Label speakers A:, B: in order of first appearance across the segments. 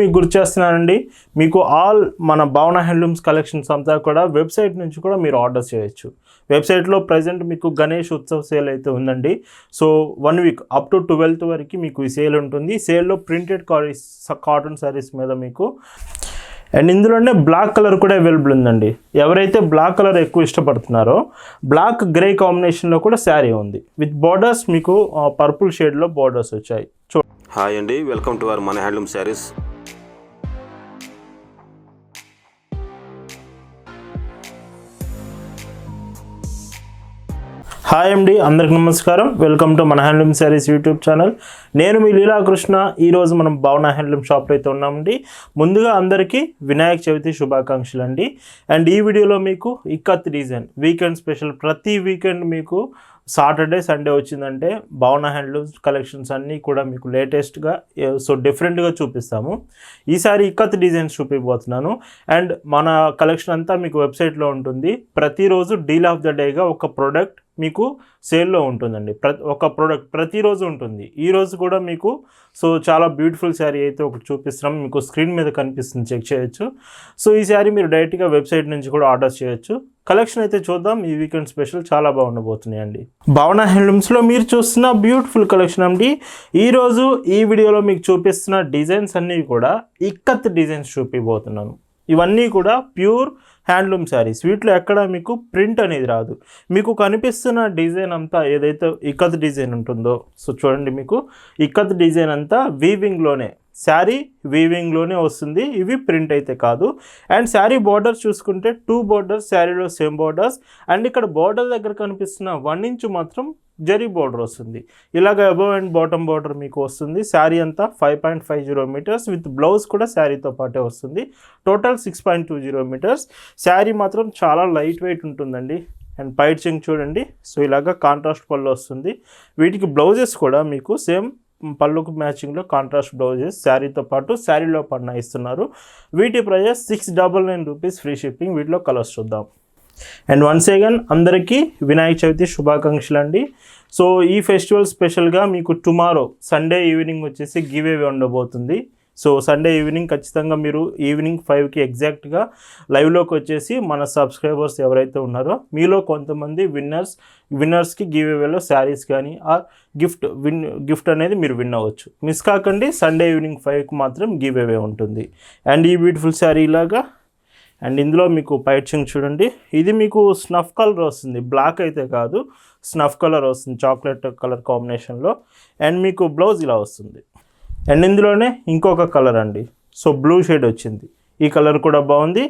A: మీకు గుర్తు చేస్తున్నానండి. మీకు ఆల్ మన భావన హ్యాండ్లూమ్స్ కలెక్షన్స్ అంతా కూడా వెబ్సైట్ నుంచి కూడా మీరు ఆర్డర్ చేయొచ్చు. వెబ్సైట్లో ప్రజెంట్ మీకు గణేష్ ఉత్సవ్ సేల్ అయితే ఉందండి. So one week up to twelfth వరకు మీకు ఈ సేల్ ఉంటుంది. సేల్లో ప్రింటెడ్ కాటన్ శారీస్ మీద మీకు అండ్ ఇందులోనే బ్లాక్ కలర్ కూడా అవైలబుల్ ఉందండి. ఎవరైతే బ్లాక్ కలర్ ఎక్కువ ఇష్టపడుతున్నారో బ్లాక్ గ్రే కాంబినేషన్లో కూడా శారీ ఉంది. విత్ బార్డర్స్ మీకు పర్పుల్ షేడ్లో బార్డర్స్ వచ్చాయి. చూ
B: హాయ్ అండి వెల్కమ్ టు అవర్ మన హ్యాండ్లూమ్ శారీస్
A: హాయ్ అండి అందరికి నమస్కారం. వెల్కమ్ టు మన హ్యాండ్లూమ్ శారీస్ యూట్యూబ్ ఛానల్. నేను మీ లీలాకృష్ణ. ఈరోజు మనం భావన హ్యాండ్లూమ్ షాప్లో అయితే ఉన్నామండి. ముందుగా అందరికీ వినాయక చవితి శుభాకాంక్షలు అండి. అండ్ ఈ వీడియోలో మీకు ఇక్కత్ డిజైన్ వీకెండ్ స్పెషల్ ప్రతి వీకెండ్ మీకు సాటర్డే సండే వచ్చిందంటే భావన హ్యాండ్లూమ్స్ కలెక్షన్స్ అన్నీ కూడా మీకు లేటెస్ట్గా సో డిఫరెంట్గా చూపిస్తాము. ఈసారి ఇక్కత్ డిజైన్స్ చూపిపోతున్నాను. అండ్ మన కలెక్షన్ అంతా మీకు వెబ్సైట్లో ఉంటుంది. ప్రతిరోజు డీల్ ఆఫ్ ద డేగా ఒక ప్రోడక్ట్ మీకు సేల్లో ఉంటుందండి. ప్ర ఒక ప్రోడక్ట్ ప్రతిరోజు ఉంటుంది. ఈ రోజు కూడా మీకు సో చాలా బ్యూటిఫుల్ శారీ అయితే ఒకటి చూపిస్తున్నాం. మీకు స్క్రీన్ మీద కనిపిస్తుంది చెక్ చేయొచ్చు. సో ఈ శారీ మీరు డైరెక్ట్గా వెబ్సైట్ నుంచి కూడా ఆర్డర్ చేయొచ్చు. కలెక్షన్ అయితే చూద్దాం. ఈ వీకెండ్ స్పెషల్ చాలా బాగుండబోతున్నాయి అండి భావన హ్యాండ్లూమ్స్లో మీరు చూస్తున్న బ్యూటిఫుల్ కలెక్షన్ అండి. ఈరోజు ఈ వీడియోలో మీకు చూపిస్తున్న డిజైన్స్ అన్నీ కూడా ఇక్కత్ డిజైన్స్ చూపిపోతున్నాను ఇవన్నీ కూడా ప్యూర్ హ్యాండ్లూమ్ శారీస్. వీటిలో ఎక్కడ మీకు ప్రింట్ అనేది రాదు. మీకు కనిపిస్తున్న డిజైన్ అంతా ఏదైతే ఇక్కత్ డిజైన్ ఉంటుందో సో చూడండి మీకు ఇక్కత్ డిజైన్ అంతా వీవింగ్లోనే శారీ వీవింగ్లోనే వస్తుంది. ఇవి ప్రింట్ అయితే కాదు. అండ్ శారీ బార్డర్స్ చూసుకుంటే టూ బార్డర్స్ శారీలో సేమ్ బార్డర్స్. అండ్ ఇక్కడ బార్డర్ దగ్గర కనిపిస్తున్న వన్ ఇంచ్ మాత్రం జరీ బోర్డర్ వస్తుంది. ఇలాగ అబవ్ అండ్ బాటమ్ బార్డర్ మీకు వస్తుంది. శారీ అంతా five point five zero metres with blouse కూడా శారీతో పాటే వస్తుంది. Total six point two zero metres. Sari మాత్రం చాలా లైట్ వెయిట్ ఉంటుందండి. అండ్ పైచింగ్ చూడండి. సో ఇలాగ కాంట్రాస్ట్ పళ్ళు వస్తుంది. వీటికి బ్లౌజెస్ కూడా మీకు సేమ్ పళ్ళుకు మ్యాచింగ్లో కాంట్రాస్ట్ బ్లౌజెస్ శారీతో పాటు శారీలో పడిన ఇస్తున్నారు. వీటి prices six double nine rupees free shipping వీటిలో కలర్స్ చూద్దాం. అండ్ వన్స్ అగైన్ అందరికీ వినాయక చవితి శుభాకాంక్షలు అండి సో ఈ ఫెస్టివల్ స్పెషల్గా మీకు టుమారో సండే ఈవినింగ్ వచ్చేసి గివ్ అవే ఉండబోతుంది. సో సండే ఈవినింగ్ ఖచ్చితంగా మీరు ఈవినింగ్ ఫైవ్కి ఎగ్జాక్ట్గా లైవ్లోకి వచ్చేసి మన సబ్స్క్రైబర్స్ ఎవరైతే ఉన్నారో మీలో కొంతమంది విన్నర్స్ విన్నర్స్కి గివ్ అవేలో శారీస్ కానీ ఆర్ గిఫ్ట్ విన్ గిఫ్ట్ అనేది మీరు విన్ అవ్వచ్చు. మిస్ కాకండి సండే ఈవినింగ్ ఫైవ్కి మాత్రం గివ్ అవే ఉంటుంది. అండ్ ఈ బ్యూటిఫుల్ శారీ ఇలాగా అండ్ ఇందులో మీకు పైచింగ్ చూడండి. ఇది మీకు స్నఫ్ కలర్ వస్తుంది. బ్లాక్ అయితే కాదు. స్నఫ్ కలర్ వస్తుంది చాక్లెట్ కలర్ కాంబినేషన్లో అండ్ మీకు బ్లౌజ్ ఇలా వస్తుంది. అండ్ ఇందులోనే ఇంకొక కలర్ అండి. సో బ్లూ షేడ్ వచ్చింది. ఈ కలర్ కూడా బాగుంది.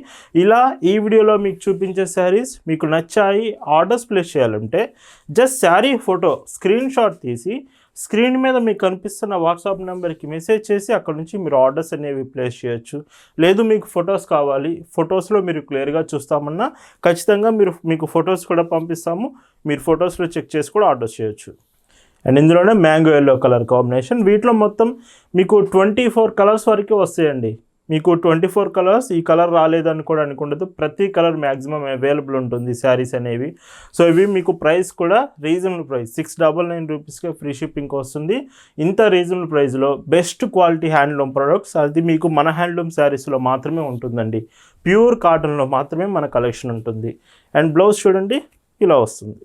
A: ఇలా ఈ వీడియోలో మీకు చూపించే శారీస్ మీకు నచ్చాయి ఆర్డర్స్ ప్లేస్ చేయాలంటే just sari photo screen shot తీసి స్క్రీన్ మీద మీకు కనిపిస్తున్న వాట్సాప్ నెంబర్కి మెసేజ్ చేసి అక్కడ నుంచి మీరు ఆర్డర్స్ అనేవి ప్లేస్ చేయొచ్చు. లేదు మీకు ఫొటోస్ కావాలి ఫొటోస్లో మీరు క్లియర్గా చూస్తామన్నా ఖచ్చితంగా మీరు మీకు ఫొటోస్ కూడా పంపిస్తాము. మీరు ఫొటోస్లో చెక్ చేసి కూడా ఆర్డర్ చేయొచ్చు. అండ్ ఇందులోనే మ్యాంగో ఎల్లో కలర్ కాంబినేషన్. వీటిలో మొత్తం మీకు ట్వంటీ ఫోర్ కలర్స్ వరకు వస్తాయండి. మీకు ట్వంటీ ఫోర్ కలర్స్ ఈ కలర్ రాలేదని కూడా అనుకుండదు ప్రతి కలర్ మ్యాక్సిమం అవైలబుల్ ఉంటుంది శారీస్ అనేవి. సో ఇవి మీకు ప్రైస్ కూడా reasonable price. Six double nine రూపీస్గా free shipping వస్తుంది. ఇంత రీజనబుల్ ప్రైస్లో బెస్ట్ క్వాలిటీ హ్యాండ్లూమ్ ప్రొడక్ట్స్ అది మీకు మన హ్యాండ్లూమ్ శారీస్లో మాత్రమే ఉంటుందండి. ప్యూర్ కాటన్లో మాత్రమే మన కలెక్షన్ ఉంటుంది. అండ్ బ్లౌజ్ చూడండి ఇలా వస్తుంది.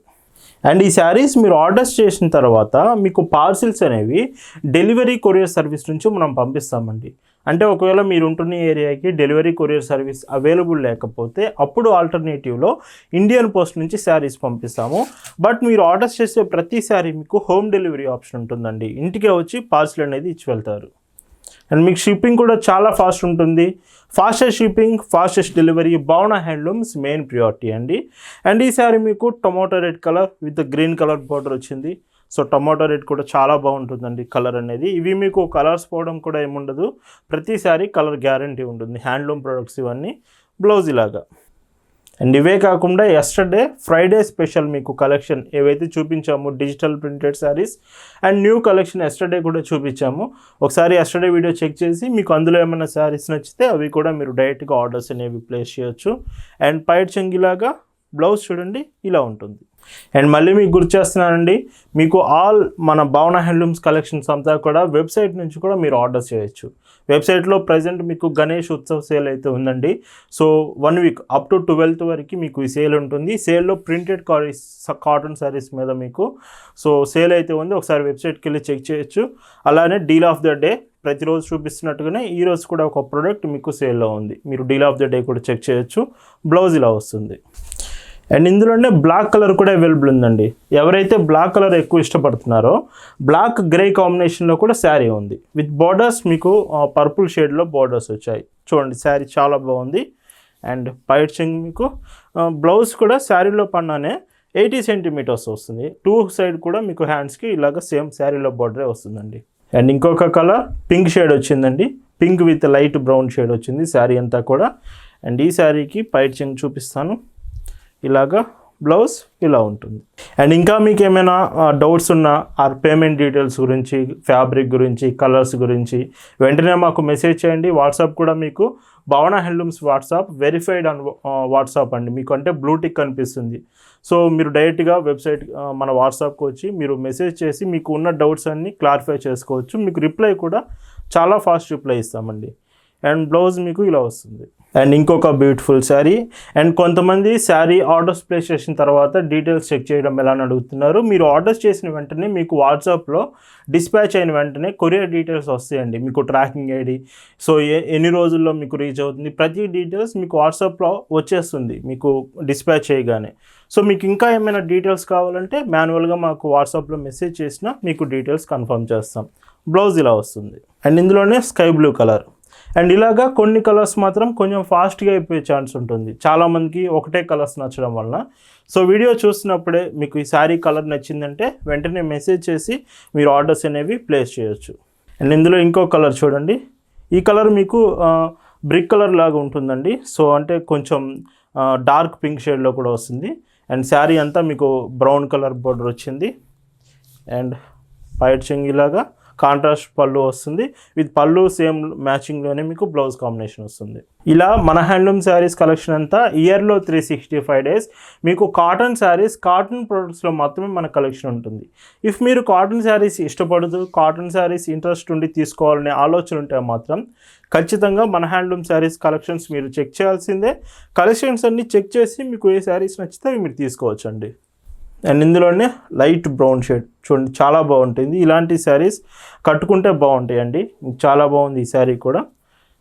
A: అండ్ ఈ శారీస్ మీరు ఆర్డర్స్ చేసిన తర్వాత మీకు పార్సిల్స్ అనేవి డెలివరీ కొరియర్ సర్వీస్ నుంచి మనం పంపిస్తామండి. అంటే ఒకవేళ మీరు ఉంటున్న ఏరియాకి డెలివరీ కొరియర్ సర్వీస్ అవైలబుల్ లేకపోతే అప్పుడు ఆల్టర్నేటివ్లో ఇండియన్ పోస్ట్ నుంచి శారీస్ పంపిస్తాము. బట్ మీరు ఆర్డర్స్ చేసే ప్రతి శారీ మీకు హోమ్ డెలివరీ ఆప్షన్ ఉంటుందండి. ఇంటికే వచ్చి పార్సిల్ అనేది ఇచ్చి వెళ్తారు. అండ్ మీకు షిప్పింగ్ కూడా చాలా ఫాస్ట్ ఉంటుంది. Fastest shipping fastest delivery Bhavana handlooms main priority అండి. అండ్ ఈ శారీ మీకు tomato red colour with green colour border వచ్చింది. సో టొమాటో రేట్ కూడా చాలా బాగుంటుందండి కలర్ అనేది. ఇవి మీకు కలర్స్ పోవడం కూడా ఏముండదు. ప్రతిసారి కలర్ గ్యారంటీ ఉంటుంది. హ్యాండ్లూమ్ ప్రొడక్ట్స్ ఇవన్నీ బ్లౌజ్ ఇలాగా అండ్ ఇవే కాకుండా ఎస్టర్డే ఫ్రైడే స్పెషల్ మీకు కలెక్షన్ ఏవైతే చూపించామో digital printed saris and new collection yesterday కూడా చూపించాము. ఒకసారి ఎస్టర్డే వీడియో చెక్ చేసి మీకు అందులో ఏమైనా శారీస్ నచ్చితే అవి కూడా మీరు డైరెక్ట్గా ఆర్డర్స్ అనేవి ప్లేస్ చేయొచ్చు. అండ్ పైట్ చెంగిలాగా బ్లౌజ్ చూడండి ఇలా ఉంటుంది. అండ్ మళ్ళీ మీకు గుర్తు చేస్తున్నానండి మీకు ఆల్ మన భవన హ్యాండ్లూమ్స్ కలెక్షన్స్ అంతా కూడా వెబ్సైట్ నుంచి కూడా మీరు ఆర్డర్ చేయొచ్చు. వెబ్సైట్లో ప్రజెంట్ మీకు గణేష్ ఉత్సవ్ సేల్ అయితే ఉందండి. So one week up to twelfth వరకు మీకు ఈ సేల్ ఉంటుంది. సేల్లో ప్రింటెడ్ కాటన్ శారీస్ మీద మీకు సో సేల్ అయితే ఉంది. ఒకసారి వెబ్సైట్కి వెళ్ళి చెక్ చేయొచ్చు. అలానే డీల్ ఆఫ్ ద డే ప్రతిరోజు చూపిస్తున్నట్టుగానే ఈ రోజు కూడా ఒక ప్రోడక్ట్ మీకు సేల్లో ఉంది. మీరు డీల్ ఆఫ్ ద డే కూడా చెక్ చేయొచ్చు. బ్లౌజ్ ఇలా వస్తుంది. అండ్ ఇందులోనే బ్లాక్ కలర్ కూడా అవైలబుల్ ఉందండి. ఎవరైతే బ్లాక్ కలర్ ఎక్కువ ఇష్టపడుతున్నారో బ్లాక్ గ్రే కాంబినేషన్లో కూడా శారీ ఉంది. విత్ బార్డర్స్ మీకు పర్పుల్ షేడ్లో బార్డర్స్ వచ్చాయి. చూడండి శారీ చాలా బాగుంది. అండ్ పైట్ మీకు బ్లౌజ్ కూడా శారీలో పన్నానే ఎయిటీ సెంటీమీటర్స్ వస్తుంది. టూ సైడ్ కూడా మీకు హ్యాండ్స్కి ఇలాగ సేమ్ శారీలో బార్డరే వస్తుందండి. అండ్ ఇంకొక కలర్ పింక్ షేడ్ వచ్చిందండి. Pink with light brown shade వచ్చింది శారీ అంతా కూడా. అండ్ ఈ శారీకి పైట్ చూపిస్తాను. ఇలాగా బ్లౌజ్ ఇలా ఉంటుంది. అండ్ ఇంకా మీకు ఏమైనా డౌట్స్ ఉన్నా ఆర్ పేమెంట్ డీటెయిల్స్ గురించి ఫ్యాబ్రిక్ గురించి కలర్స్ గురించి వెంటనే మాకు మెసేజ్ చేయండి. వాట్సాప్ కూడా మీకు Bhavana handlooms WhatsApp verified and WhatsApp అండి. మీకు అంటే బ్లూటిక్ కనిపిస్తుంది సో మీరు డైరెక్ట్గా వెబ్సైట్ మన వాట్సాప్కి వచ్చి మీరు మెసేజ్ చేసి మీకు ఉన్న డౌట్స్ అన్నీ క్లారిఫై చేసుకోవచ్చు. మీకు రిప్లై కూడా చాలా ఫాస్ట్ రిప్లై ఇస్తామండి. అండ్ బ్లౌజ్ మీకు ఇలా వస్తుంది. అండ్ ఇంకొక బ్యూటిఫుల్ శారీ అండ్ కొంతమంది శారీ ఆర్డర్స్ ప్లేస్ చేసిన తర్వాత డీటెయిల్స్ చెక్ చేయడం ఎలా అని అడుగుతున్నారు. మీరు ఆర్డర్స్ చేసిన వెంటనే మీకు వాట్సాప్లో డిస్పాచ్ అయిన వెంటనే కొరియర్ డీటెయిల్స్ వస్తాయండి. మీకు ట్రాకింగ్ ఐడి. సో ఏ ఎన్ని రోజుల్లో మీకు రీచ్ అవుతుంది? ప్రతి డీటెయిల్స్ మీకు వాట్సాప్లో వచ్చేస్తుంది. మీకు డిస్పాచ్ చేయగానే. సో మీకు ఇంకా ఏమైనా డీటెయిల్స్ కావాలంటే మాన్యువల్గా మాకు వాట్సాప్లో మెసేజ్ చేసినా మీకు డీటెయిల్స్ కన్ఫర్మ్ చేస్తాం. బ్లౌజ్ ఇలా వస్తుంది. అండ్ ఇందులోనే స్కై బ్లూ కలర్ అండ్ ఇలాగా కొన్ని కలర్స్ మాత్రం కొంచెం ఫాస్ట్గా అయిపోయే ఛాన్స్ ఉంటుంది. చాలామందికి ఒకటే కలర్స్ నచ్చడం వలన. సో వీడియో చూసినప్పుడే మీకు ఈ శారీ కలర్ నచ్చిందంటే వెంటనే మెసేజ్ చేసి మీరు ఆర్డర్స్ అనేవి ప్లేస్ చేయొచ్చు. అండ్ ఇందులో ఇంకో కలర్ చూడండి. ఈ కలర్ మీకు బ్రిక్ కలర్ లాగా ఉంటుందండి. సో అంటే కొంచెం డార్క్ పింక్ షేడ్లో కూడా వస్తుంది. అండ్ శారీ అంతా మీకు బ్రౌన్ కలర్ బోర్డర్ వచ్చింది. అండ్ పైట్ చెంగిలాగా కాంట్రాస్ట్ పళ్ళు వస్తుంది. విత్ పళ్ళు సేమ్ మ్యాచింగ్లోనే మీకు బ్లౌజ్ కాంబినేషన్ వస్తుంది. ఇలా మన హ్యాండ్లూమ్ శారీస్ కలెక్షన్ అంతా ఇయర్లో త్రీ సిక్స్టీ ఫైవ్ డేస్. మీకు కాటన్ శారీస్ కాటన్ ప్రొడక్ట్స్లో మాత్రమే మన కలెక్షన్ ఉంటుంది. ఇఫ్ మీరు కాటన్ శారీస్ ఇష్టపడుతూ కాటన్ శారీస్ ఇంట్రెస్ట్ ఉండి తీసుకోవాలనే ఆలోచన ఉంటే మాత్రం ఖచ్చితంగా మన హ్యాండ్లూమ్ శారీస్ కలెక్షన్స్ మీరు చెక్ చేయాల్సిందే. కలెక్షన్స్ అన్ని చెక్ చేసి మీకు ఏ శారీస్ నచ్చితే మీరు తీసుకోవచ్చండి. అండ్ ఇందులోనే లైట్ బ్రౌన్ షేడ్ చూడండి చాలా బాగుంటుంది. ఇలాంటి శారీస్ కట్టుకుంటే బాగుంటాయండి. చాలా బాగుంది ఈ శారీ కూడా.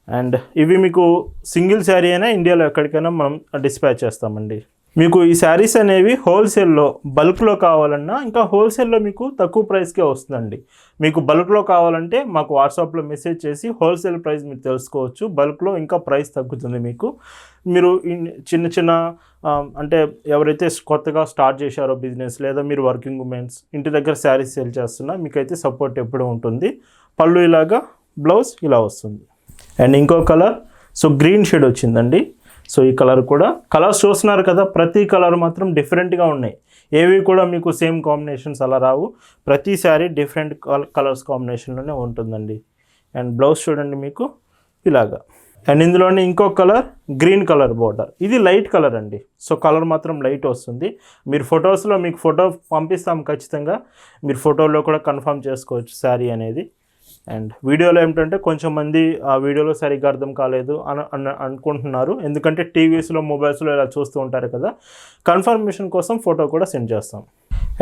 A: అండ్ ఇవి మీకు సింగిల్ శారీ అయినా ఇండియాలో ఎక్కడికైనా మనం డిస్పాచ్ చేస్తామండి. మీకు ఈ శారీస్ అనేవి హోల్సేల్లో బల్క్లో కావాలన్నా ఇంకా హోల్సేల్లో మీకు తక్కువ ప్రైస్కే వస్తుందండి. మీకు బల్క్లో కావాలంటే మాకు వాట్సాప్లో మెసేజ్ చేసి హోల్సేల్ ప్రైస్ మీరు తెలుసుకోవచ్చు. బల్క్లో ఇంకా ప్రైస్ తగ్గుతుంది మీకు. మీరు ఇన్- చిన్న చిన్న అంటే ఎవరైతే కొత్తగా స్టార్ట్ చేశారో బిజినెస్ లేదా మీరు వర్కింగ్ ఉమెన్స్ ఇంటి దగ్గర శారీస్ సేల్ చేస్తున్నా మీకైతే సపోర్ట్ ఎప్పుడూ ఉంటుంది. పళ్ళు ఇలాగా బ్లౌజ్ ఇలా వస్తుంది. అండ్ ఇంకో కలర్ సో గ్రీన్ షేడ్ వచ్చిందండి. సో ఈ కలర్ కూడా కలర్స్ చూస్తున్నారు కదా ప్రతి కలర్ మాత్రం డిఫరెంట్గా ఉన్నాయి. ఏవి కూడా మీకు సేమ్ కాంబినేషన్స్ అలా రావు. ప్రతి శారీ డిఫరెంట్ కలర్స్ కాంబినేషన్లోనే ఉంటుందండి. అండ్ బ్లౌజ్ చూడండి మీకు ఇలాగా. అండ్ ఇందులోనే ఇంకో కలర్ గ్రీన్ కలర్ బోర్డర్. ఇది లైట్ కలర్ అండి. సో కలర్ మాత్రం లైట్ వస్తుంది. మీరు ఫొటోస్లో మీకు ఫోటో పంపిస్తాం ఖచ్చితంగా. మీరు ఫోటోలో కూడా కన్ఫర్మ్ చేసుకోవచ్చు శారీ అనేది. అండ్ వీడియోలో ఏమిటంటే కొంచెం మంది ఆ వీడియోలో సరిగ్గా అర్థం కాలేదు అని అనుకుంటున్నారు. ఎందుకంటే టీవీస్లో మొబైల్స్లో ఇలా చూస్తూ ఉంటారు కదా. కన్ఫర్మేషన్ కోసం ఫోటో కూడా సెండ్ చేస్తాం.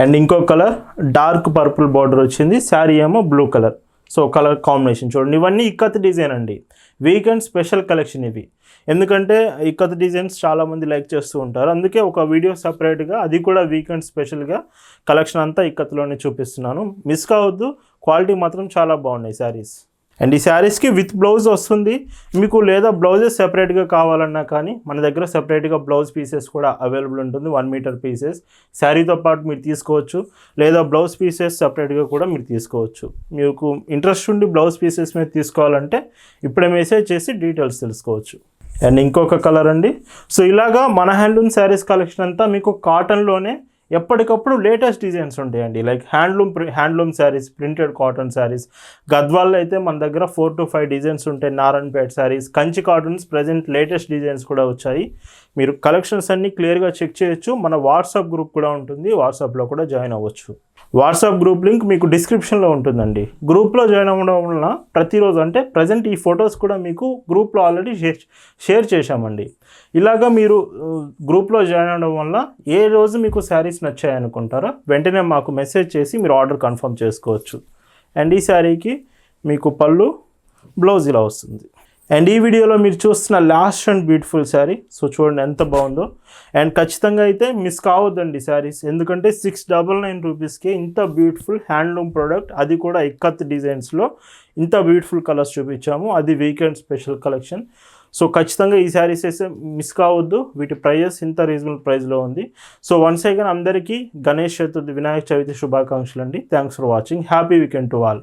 A: అండ్ ఇంకో కలర్ డార్క్ పర్పుల్ బార్డర్ వచ్చింది. శారీ ఏమో blue colour. So colour combination చూడండి. ఇవన్నీ ఇక్కత్ డిజైన్ అండి. వీకెండ్ స్పెషల్ కలెక్షన్ ఇవి. ఎందుకంటే ఇక్కత్ డిజైన్స్ చాలామంది లైక్ చేస్తూ ఉంటారు. అందుకే ఒక వీడియో సపరేట్గా అది కూడా వీకెండ్ స్పెషల్గా కలెక్షన్ అంతా ఇక్కత్లోనే చూపిస్తున్నాను. మిస్ కావద్దు క్వాలిటీ మాత్రం చాలా బాగున్నాయి శారీస్ అండ్ ఈ శారీస్కి విత్ బ్లౌజ్ వస్తుంది. మీకు లేదా బ్లౌజెస్ సెపరేట్గా కావాలన్నా కానీ మన దగ్గర సెపరేట్గా బ్లౌజ్ పీసెస్ కూడా అవైలబుల్ ఉంటుంది. వన్ మీటర్ పీసెస్ శారీతో పాటు మీరు తీసుకోవచ్చు. లేదా బ్లౌజ్ పీసెస్ సెపరేట్గా కూడా మీరు తీసుకోవచ్చు. మీకు ఇంట్రెస్ట్ ఉండి బ్లౌజ్ పీసెస్ మీద తీసుకోవాలంటే ఇప్పుడే మెసేజ్ చేసి డీటెయిల్స్ తెలుసుకోవచ్చు. అండ్ ఇంకొక కలర్ అండి. సో ఇలాగా మన హ్యాండ్లూమ్ శారీస్ కలెక్షన్ అంతా మీకు కాటన్లోనే ఎప్పటికప్పుడు లేటెస్ట్ డిజైన్స్ ఉంటాయండి. Like handloom handloom saris printed cotton saris. గద్వాల్లో అయితే మన దగ్గర ఫోర్ టు ఫైవ్ డిజైన్స్ ఉంటాయి. Narayanpet saris Kanchi cottons present latest designs కూడా వచ్చాయి. మీరు కలెక్షన్స్ అన్నీ క్లియర్గా చెక్ చేయొచ్చు. మన వాట్సాప్ గ్రూప్ కూడా ఉంటుంది. వాట్సాప్లో కూడా జాయిన్ అవ్వచ్చు. వాట్సాప్ గ్రూప్ లింక్ మీకు డిస్క్రిప్షన్లో ఉంటుందండి. గ్రూప్లో జాయిన్ అవ్వడం వలన ప్రతిరోజు అంటే ప్రజెంట్ ఈ ఫొటోస్ కూడా మీకు గ్రూప్లో ఆల్రెడీ షేర్ షేర్ చేశామండి. ఇలాగా మీరు గ్రూప్లో జాయిన్ అవ్వడం వల్ల ఏ రోజు మీకు శారీస్ నచ్చాయనుకుంటారో వెంటనే మాకు మెసేజ్ చేసి మీరు ఆర్డర్ కన్ఫర్మ్ చేసుకోవచ్చు. అండ్ ఈ శారీకి మీకు పళ్ళు బ్లౌజ్ ఇలా వస్తుంది. అండ్ ఈ వీడియోలో మీరు చూస్తున్న last and beautiful sari so చూడండి ఎంత బాగుందో. అండ్ ఖచ్చితంగా అయితే మిస్ కావద్దండి శారీస్ ఎందుకంటే సిక్స్ డబల్ నైన్ రూపీస్కి ఇంత బ్యూటిఫుల్ హ్యాండ్లూమ్ ప్రోడక్ట్ అది కూడా ఇక్కత్ డిజైన్స్లో ఇంత బ్యూటిఫుల్ కలర్స్ చూపించాము. అది వీకెండ్ స్పెషల్ కలెక్షన్. సో ఖచ్చితంగా ఈ శారీస్ అయితే మిస్ కావద్దు. వీటి ప్రైజెస్ ఇంత రీజనబుల్ ప్రైస్లో ఉంది. సో వన్స్ అగైన్ అందరికీ గణేష్ చతుర్థి వినాయక చవితి శుభాకాంక్షలు అండి thanks for watching happy weekend to all